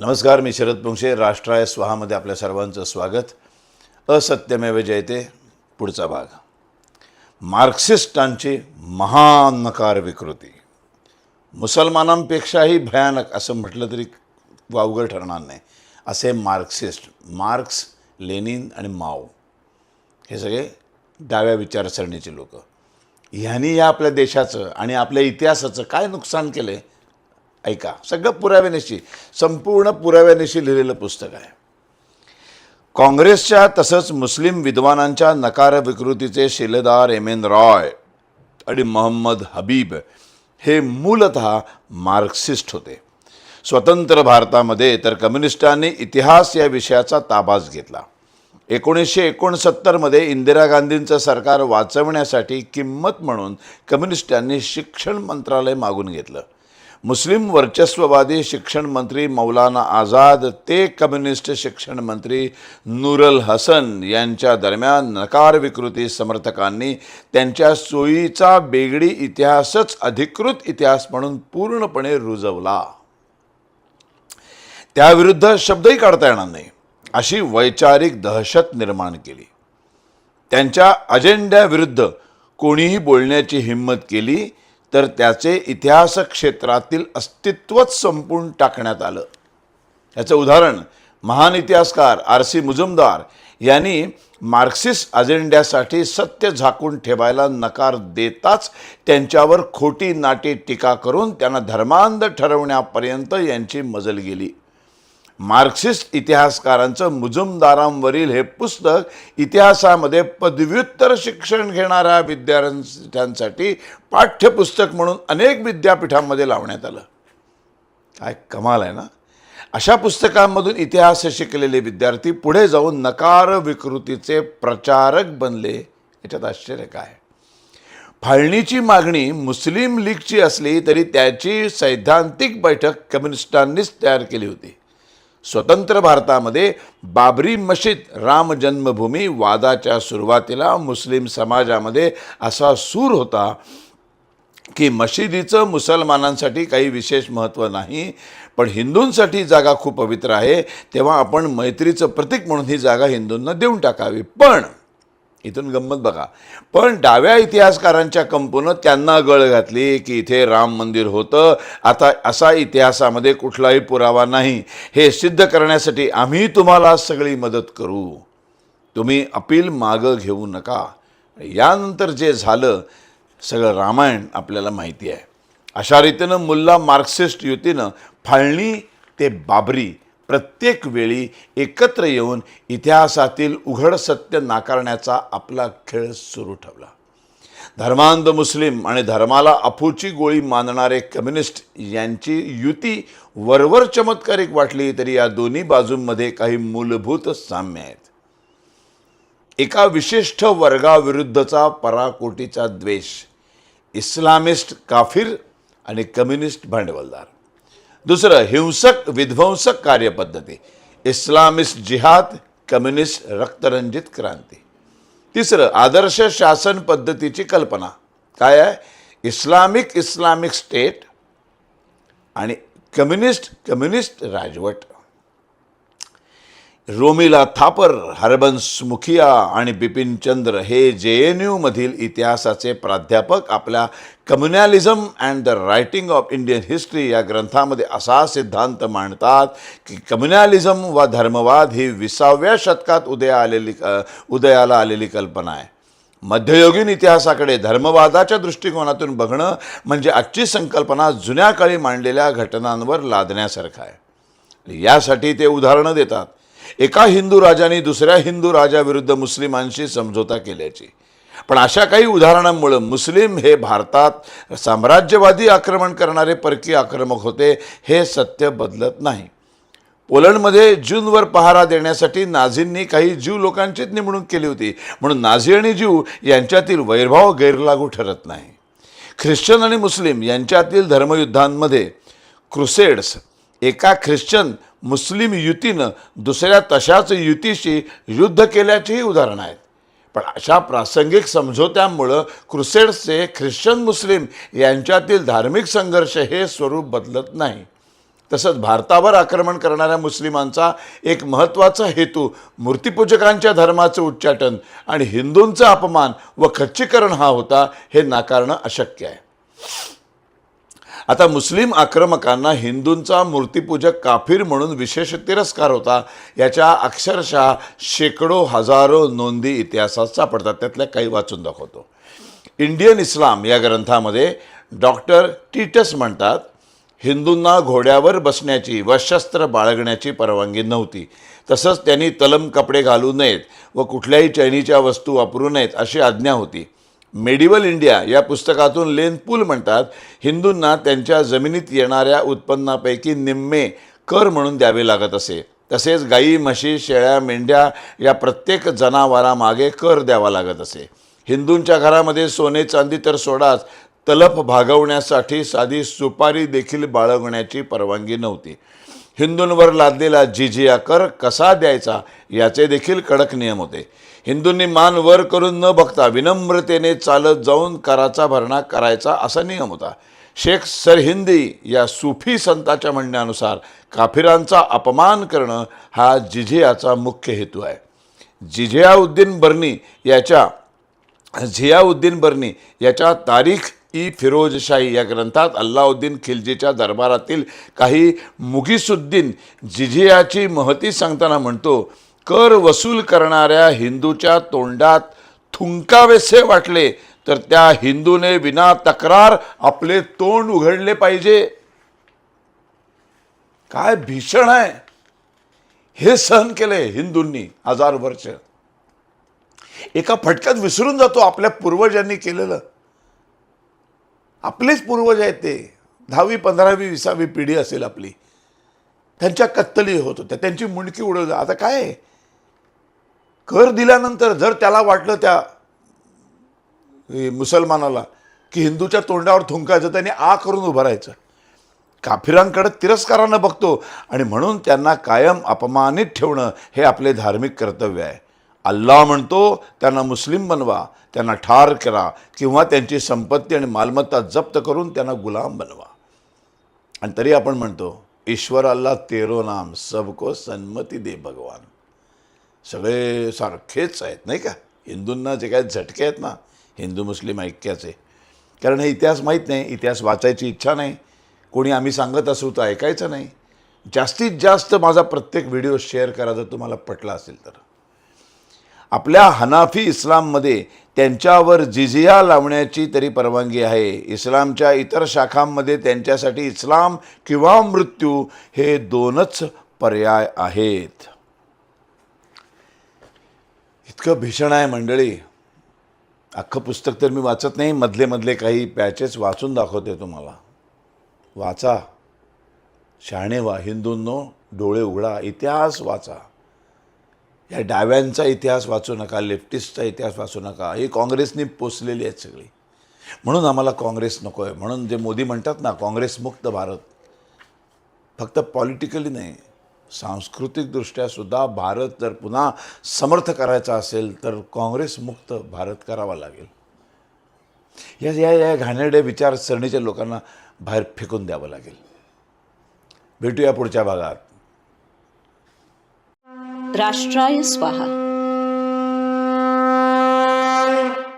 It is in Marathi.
नमस्कार मी शरद पुंशे राष्ट्राय स्वाहामध्ये आपल्या सर्वांचं स्वागत. असत्यमेव जयते पुढचा भाग. मार्क्सिस्टांची महान नकार विकृती. मुसलमानांपेक्षाही भयानक असं म्हटलं तरी वावगं ठरणार नाही असे मार्क्सिस्ट मार्क्स लेनिन आणि माओ. हे सगळे डाव्या विचारसरणीचे लोक. ह्यांनी या आपल्या देशाचं आणि आपल्या इतिहासाचं काय नुकसान केलं आहे ऐका सगळं पुराव्यानिशी संपूर्ण पुराव्यानिशी लिहिलेलं पुस्तक आहे. काँग्रेसच्या तसंच मुस्लिम विद्वानांच्या नकार विकृतीचे शिलेदार एम एन रॉय आणि मोहम्मद हबीब हे मूलत मार्क्सिस्ट होते. स्वतंत्र भारतामध्ये तर कम्युनिस्टांनी इतिहास या विषयाचा ताबाच घेतला. एकोणीसशे एकोणसत्तरमध्ये इंदिरा गांधींचं सरकार वाचवण्यासाठी किंमत म्हणून कम्युनिस्टांनी शिक्षण मंत्रालय मागून घेतलं. मुस्लिम वर्चस्ववादी शिक्षण मंत्री मौलाना आझाद ते कम्युनिस्ट शिक्षण मंत्री नूरल हसन यांच्या दरम्यान नकार विकृती समर्थकांनी त्यांच्या सोयीचा बेगडी इतिहासच अधिकृत इतिहास म्हणून पूर्णपणे रुजवला. त्याविरुद्ध शब्दही काढता येणार नाही अशी वैचारिक दहशत निर्माण केली. त्यांच्या अजेंड्याविरुद्ध कोणीही बोलण्याची हिंमत केली तर त्याचे इतिहास क्षेत्रातील अस्तित्वच संपून टाकण्यात आलं. याचं उदाहरण महान इतिहासकार आर सी मुजुमदार यांनी मार्क्सिस्ट अजेंड्यासाठी सत्य झाकून ठेवायला नकार देताच त्यांच्यावर खोटी नाटी टीका करून त्यांना धर्मांध ठरवण्यापर्यंत यांची मजल गेली. मार्क्सिस्ट इतिहासकारांचं मुजुमदारांवरील हे पुस्तक इतिहासामध्ये पदव्युत्तर शिक्षण घेणाऱ्या विद्यार्थ्यांसाठी पाठ्यपुस्तक म्हणून अनेक विद्यापीठांमध्ये लावण्यात आलं. काय कमाल आहे ना? अशा पुस्तकांमधून इतिहास शिकलेले विद्यार्थी पुढे जाऊन नकार विकृतीचे प्रचारक बनले. याच्यात आश्चर्य काय? फाळणीची मागणी मुस्लिम लीगची असली तरी त्याची सैद्धांतिक बैठक कम्युनिस्टांनीच तयार केली होती. स्वतंत्र भारतामध्ये बाबरी मशीद राम जन्मभूमी वादाच्या सुरुवातीला मुस्लिम समाजामध्ये असा सूर होता की मशिदीचं मुसलमानांसाठी काही विशेष महत्त्व नाही पण हिंदूंसाठी जागा खूप पवित्र आहे तेव्हा आपण मैत्रीचं प्रतीक म्हणून ही जागा हिंदूंना देऊन टाकावी. पण इथून गंमत बघा. पण डाव्या इतिहासकारांच्या कंपूनं त्यांना गळ घातली की इथे राम मंदिर होतं. आता असा इतिहासामध्ये कुठलाही पुरावा नाही. हे सिद्ध करण्यासाठी आम्ही तुम्हाला सगळी मदत करू. तुम्ही अपील मागं घेऊ नका. यानंतर जे झालं सगळं रामायण आपल्याला माहिती आहे. अशा रीतीनं मुल्ला मार्क्सिस्ट युतीनं फाळणी ते बाबरी प्रत्येक वेळी एकत्र येऊन इतिहासातील उघड सत्य नाकारण्याचा आपला खेळ सुरू ठेवला. धर्मांध मुस्लिम आणि धर्माला अफूची गोळी मानणारे कम्युनिस्ट यांची युती वरवर चमत्कारिक वाटली तरी या दोन्ही बाजूंमध्ये काही मूलभूत साम्य आहेत. एका विशिष्ट वर्गाविरुद्धचा पराकोटीचा द्वेष इस्लामिस्ट काफिर आणि कम्युनिस्ट भांडवलदार. दुसरं हिंसक विध्वंसक कार्यपद्धती. इस्लामिस्ट जिहाद कम्युनिस्ट रक्तरंजित क्रांती. तिसरं आदर्श शासन पद्धतीची कल्पना. काय आहे? इस्लामिक इस्लामिक स्टेट आणि कम्युनिस्ट कम्युनिस्ट राजवट. रोमिला थापर हरबंस मुखिया आणि बिपिनचंद्र हे जे एन यूमधील इतिहासाचे प्राध्यापक. आपल्या communalism and the writing of Indian history या ग्रंथामध्ये असा सिद्धांत मांडतात की कम्युनॅलिझम वा धर्मवाद ही विसाव्या शतकात उदया आलेली उदयाला आलेली कल्पना आहे. मध्ययुगीन इतिहासाकडे धर्मवादाच्या दृष्टिकोनातून बघणं म्हणजे आजची संकल्पना जुन्या काळी मांडलेल्या घटनांवर लादण्यासारखं आहे. यासाठी ते उदाहरणं देतात. एका हिंदू राजाने दुसऱ्या हिंदू राजाविरुद्ध मुस्लिमांशी समझोता केल्याची. पण अशा काही उदाहरणांमुळं मुस्लिम हे भारतात साम्राज्यवादी आक्रमण करणारे परकीय आक्रमक होते हे सत्य बदलत नाही. पोलंडमध्ये ज्यूंवर पहारा देण्यासाठी नाझींनी काही ज्यू लोकांचीच नेमणूक केली होती म्हणून नाझी आणि ज्यू यांच्यातील वैरभाव गैरलागू ठरत नाही. ख्रिश्चन आणि मुस्लिम यांच्यातील धर्मयुद्धांमध्ये क्रुसेड्स एका ख्रिश्चन मुस्लिम युतीनं दुसऱ्या तशाच युतीशी युद्ध केल्याचीही उदाहरणं आहेत. पण अशा प्रासंगिक समझोत्यांमुळं क्रुसेड्सचे ख्रिश्चन मुस्लिम यांच्यातील धार्मिक संघर्ष हे स्वरूप बदलत नाही. तसंच भारतावर आक्रमण करणाऱ्या मुस्लिमांचा एक महत्त्वाचा हेतू मूर्तिपूजकांच्या धर्माचं उच्चाटन आणि हिंदूंचा अपमान व खच्चीकरण हा होता हे नाकारणं अशक्य आहे. आता मुस्लिम आक्रमकांना हिंदूंचा मूर्तिपूजक काफीर म्हणून विशेष तिरस्कार होता. याच्या अक्षरशः शेकडो हजारो नोंदी इतिहासात सापडतात. त्यातल्या काही वाचून दाखवतो. इंडियन इस्लाम या ग्रंथामध्ये डॉक्टर टीटस म्हणतात हिंदूंना घोड्यावर बसण्याची व शस्त्र बाळगण्याची परवानगी नव्हती. तसंच त्यांनी तलम कपडे घालू नयेत व कुठल्याही चैनीच्या वस्तू वापरू नयेत अशी आज्ञा होती. मेडिवल इंडिया या पुस्तकातून लेन पूल म्हणतात हिंदूंना त्यांच्या जमिनीत येणाऱ्या उत्पन्नापैकी निम्मे कर म्हणून द्यावे लागत असे. तसेच गाई म्हशी शेळ्या मेंढ्या या प्रत्येक जनावरामागे कर द्यावा लागत असे. हिंदूंच्या घरामध्ये सोने चांदी तर सोडाच तलफ भागवण्यासाठी साधी सुपारी देखील बाळगण्याची परवानगी नव्हती. हिंदूंवर लादलेला जिजिया कर कसा द्यायचा याचे देखील कडक नियम होते. हिंदूंनी मान वर करून न बघता विनम्रतेने चालत जाऊन कराचा भरणा करायचा असा नियम होता. शेख सरहिंदी या सुफी संताच्या म्हणण्यानुसार काफिरांचा अपमान करणं हा जिझियाचा मुख्य हेतू आहे. जिझियाउद्दीन बर्नी याच्या झियाउद्दीन बर्नी याच्या तारीख ई फिरोजशाही या ग्रंथात अल्लाउद्दीन खिलजीच्या दरबारातील काही मुगीसुद्दीन जिझियाची महती सांगताना म्हणतो कर वसूल करणाऱ्या हिंदूच्या तोंडात थुंकावेसे वाटले तर त्या हिंदूने विना तक्रार आपले तोंड उघडले पाहिजे. काय भीषण आहे. हे सहन केले हिंदूंनी हजार वर्ष एका फटक्यात विसरून जातो आपल्या पूर्वजांनी केलेलं. आपलेच पूर्वज आहेत ते. दहावी पंधरावी विसावी पिढी असेल आपली. त्यांच्या कत्तली होत होत्या. त्यांची मुंडकी उडवली आता काय? आहे? कर दिल्यानंतर जर त्याला वाटलं त्या मुसलमानाला की हिंदूच्या तोंडावर थुंकायचं त्यांनी आ करून उभं राहायचं. काफिरांकडे तिरस्कारानं बघतो आणि म्हणून त्यांना कायम अपमानित ठेवणं हे आपले धार्मिक कर्तव्य आहे. अल्लाह म्हणतो त्यांना मुस्लिम बनवा त्यांना ठार करा किंवा त्यांची संपत्ती आणि मालमत्ता जप्त करून त्यांना गुलाम बनवा. आणि तरी आपण म्हणतो ईश्वर अल्लाह तेरो नाम सबको सन्मती दे भगवान. सगळे सारखेच आहेत नाही का? हिंदूंना जे काय झटके आहेत ना हिंदू मुस्लिम ऐक्याचे. कारण हे इतिहास माहीत नाही इतिहास वाचायची इच्छा नाही. कोणी आम्ही सांगत असू तर ऐकायचं नाही. जास्तीत जास्त माझा प्रत्येक व्हिडिओ शेअर करा जर तुम्हाला पटला असेल तर. आपल्या हनाफी इस्लाममध्ये त्यांच्यावर जिजिया लावण्याची तरी परवानगी आहे. इस्लामच्या इतर शाखांमध्ये त्यांच्यासाठी इस्लाम किंवा मृत्यू हे दोनच पर्याय आहेत. इतकं भीषण आहे मंडळी. अख्खं पुस्तक तर मी वाचत नाही. मधले मधले काही पॅचेस वाचून दाखवते तुम्हाला. वाचा. शहाणे वा हिंदूंनो डोळे उघडा. इतिहास वाचा. या डाव्यांचा इतिहास वाचू नका लेफ्टिस्टचा इतिहास वाचू नका. ही काँग्रेसने पोचलेली आहेत सगळी. म्हणून आम्हाला काँग्रेस नको आहे म्हणून जे मोदी म्हणतात ना काँग्रेसमुक्त भारत फक्त पॉलिटिकली नाही सांस्कृतिकदृष्ट्यासुद्धा भारत जर पुन्हा समर्थ करायचा असेल तर काँग्रेसमुक्त भारत करावा लागेल. या या या घाणेरड्या विचारसरणीच्या लोकांना बाहेर फेकून द्यावं लागेल. भेटूया पुढच्या भागात. राष्ट्राय स्वाहा.